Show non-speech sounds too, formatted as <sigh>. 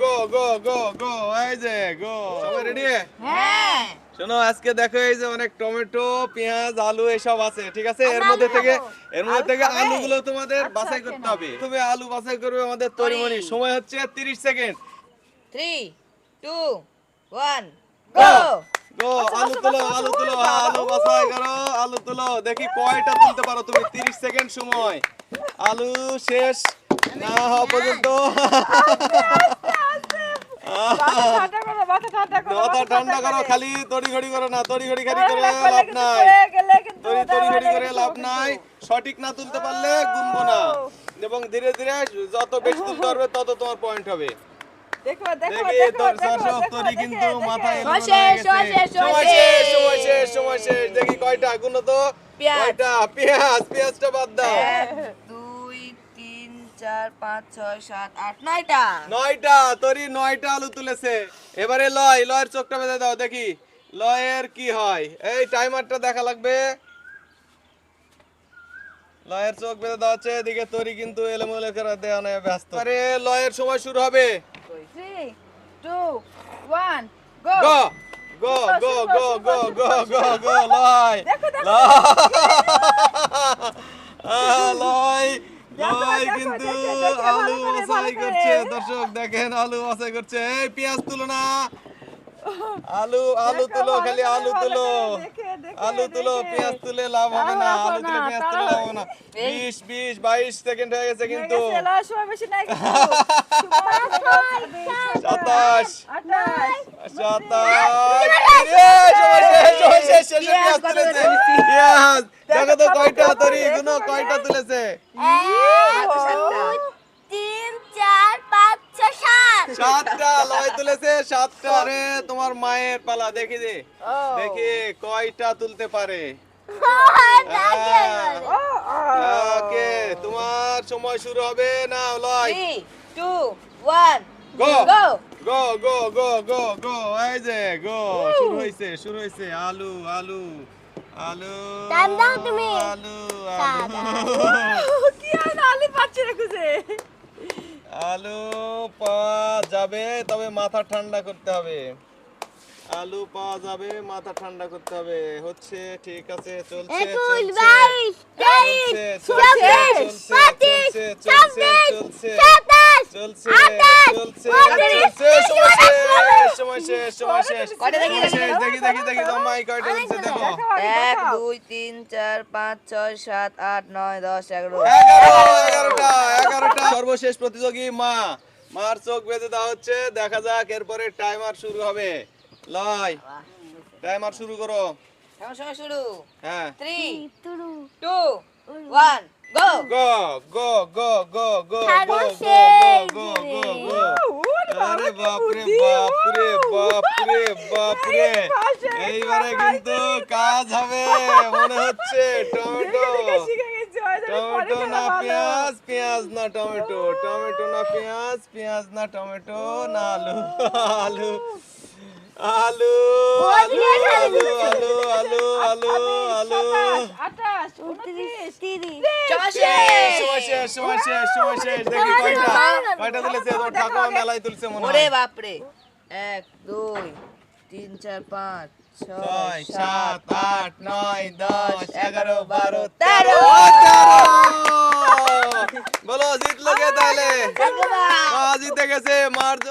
গো go go গো এই যে গো সবাই রেডি হ্যাঁ। শোনো আজকে দেখো এই যে অনেক টমেটো পেঁয়াজ আলু এসব আছে ঠিক আছে? এর মধ্যে থেকে এর মধ্যে থেকে আলুগুলো তোমাদের আচ্ছা, বাছাই করতে হবে। তুমি আলু বাছাই করবে আমাদের তরিমনি সময় হচ্ছে 30 second. Three two one go go আলু তুলো আলু তুলো আলু বাছাই করো আলু তুলো। দেখি কয়টা তুলতে পারো তুমি? 30 সেকেন্ড সময়। আলু শেষ না হওয়া পর্যন্ত। করো ঠান্ডা করো খালি তড়ি ঘড়ি করো না তড়ি ঘড়ি ঘড়ি করে লাভ নাই। তড়ি তড়ি করে লাভ নাই। সঠিক না তুলতে পারলে গুনবো না। এবং ধীরে ধীরে যত বেশি তুলতে পারবে তত তোমার পয়েন্ট হবে। দেখি কয়টা গুণ তো কয়টা? পেঁয়াজ পেঁয়াজটা বাদ দাও। চার পাঁচ ছয় সাত আট নয়টা। নয়টা তরি নয়টা আলু তুলেছে। এবারে লয় লয়ের চোখটা বেঁধে দাও দেখি। লয়ের কি হয়? এই টাইমারটা দেখা লাগবে। লয়ের চোখ বেঁধে দেওয়া হচ্ছে এদিকে তরি কিন্তু এলোমেলো করে দেওয়া নেই ব্যস্ত। আরে লয়ের সময় শুরু হবে। Two, one, go. গো go go go go go go go লয়! লয়! আলু বাছাই করছে দর্শক দেখেন আলু বাছাই করছে। এই পেঁয়াজ তুলো না। আলু আলু তুলো খালি আলু তুলো। আলু তুলো পেঁয়াজ তুলে লাভ হবে না আলু তুলে পেঁয়াজ তুলে লাভ হবে না। বিশ বিশ বাইশ সেকেন্ড হয়ে গেছে কিন্তু। <laughs> সাতাশ। সাতাশ। তো কয়টা তরি গুনো কয়টা তুলেছে? তিন চার পাঁচ ছয় সাত। সাতটা লয় তুলেছে সাতটা রে তোমার মায়ের পালা দেখি দে। দেখি কয়টা তুলতে পারে। ও। ওকে তোমার সময় শুরু হবে না লয় two one go go go go go go গো এই যে গো শুরু হইছে শুরু হইছে আলু আলু আলু Time দাও তুমি। আলু আলু। কি আলু পাচ্ছি না খুঁজে। আলু পাওয়া যাবে তবে মাথা ঠান্ডা করতে হবে আলু পাওয়া যাবে মাথা ঠান্ডা করতে হবে হচ্ছে ঠিক আছে চলছে চলছে চলছে চলছে চলছে চলছে, চলছে, সাতাশ চলছে আঠাশ, চলছে উনত্রিশ, চলছে সময় শেষ সময় শেষ। শেষ। দেখি, দেখি, দেখি দেখি কয়টা হচ্ছে দেখো এক দুই তিন চার পাঁচ ছয় সাত আট নয় দশ এগারো। এগারো এগারোটা এগারোটা। সর্বশেষ প্রতিযোগী মা। মার চোখ বেঁধে দেওয়া হচ্ছে। দেখা যাক এরপরে টাইমার শুরু হবে। লয় টাইমার শুরু করো। সময় সময় শুরু। হ্যাঁ। Three two one go go go go go go go go go go go আরে বাপ রে বাপ রে বাপ রে বাপ রে এইবারে কিন্তু কাজ হবে মনে হচ্ছে টমেটো। টমেটো না পেঁয়াজ পেঁয়াজ না টমেটো। টমেটো না পেঁয়াজ পেঁয়াজ না টমেটো না আলু আলু। আলু আলু আলু আলু আলু আলু আলু সাতাশ, আঠাশ, উনত্রিশ, তিরিশ সময় শেষ সময় শেষ সময় শেষ সময় শেষ। দেখি কয়টা কয়টা তুলেছে? তোমার ঠাকুমা মেলায় তুলছে মনে ওরে বাপরে। এক দুই তিন চার পাঁচ ছয় ছয় সাত আট নয় দশ এগারো বারো তেরো।